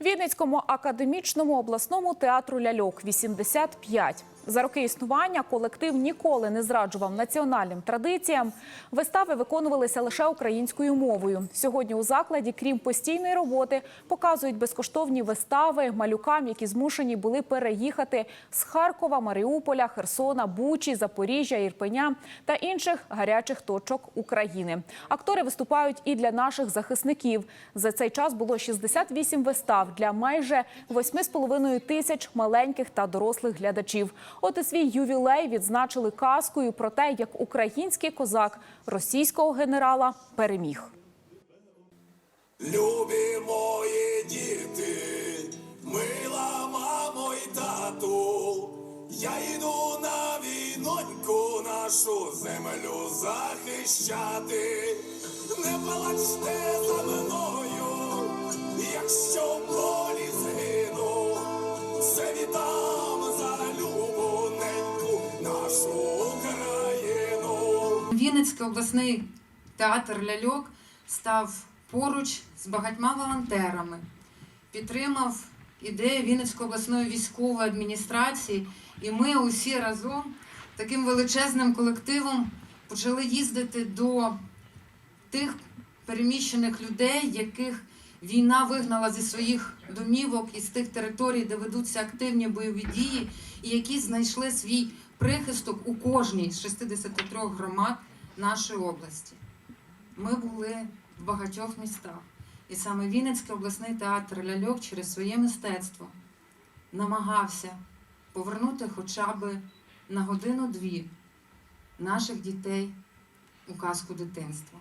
Вінницькому академічному обласному театру ляльок 85. За роки існування колектив ніколи не зраджував національним традиціям. Вистави виконувалися лише українською мовою. Сьогодні у закладі, крім постійної роботи, показують безкоштовні вистави малюкам, які змушені були переїхати з Харкова, Маріуполя, Херсона, Бучі, Запоріжжя, Ірпеня та інших гарячих точок України. Актори виступають і для наших захисників. За цей час було 68 вистав для майже 8,5 тисяч маленьких та дорослих глядачів. От і свій ювілей відзначили казкою про те, як український козак російського генерала переміг. Любі мої діти, мила мамо й тату, я йду на війноньку нашу землю захищати. Не плачте за мною, Вінницький обласний театр ляльок став поруч з багатьма волонтерами, підтримав ідею Вінницької обласної військової адміністрації, і ми усі разом таким величезним колективом почали їздити до тих переміщених людей, яких війна вигнала зі своїх домівок із тих територій, де ведуться активні бойові дії, і які знайшли свій прихисток у кожній з 63 громад нашої області. Ми були в багатьох містах. І саме Вінницький обласний театр ляльок через своє мистецтво намагався повернути хоча б на годину-дві наших дітей у казку дитинства.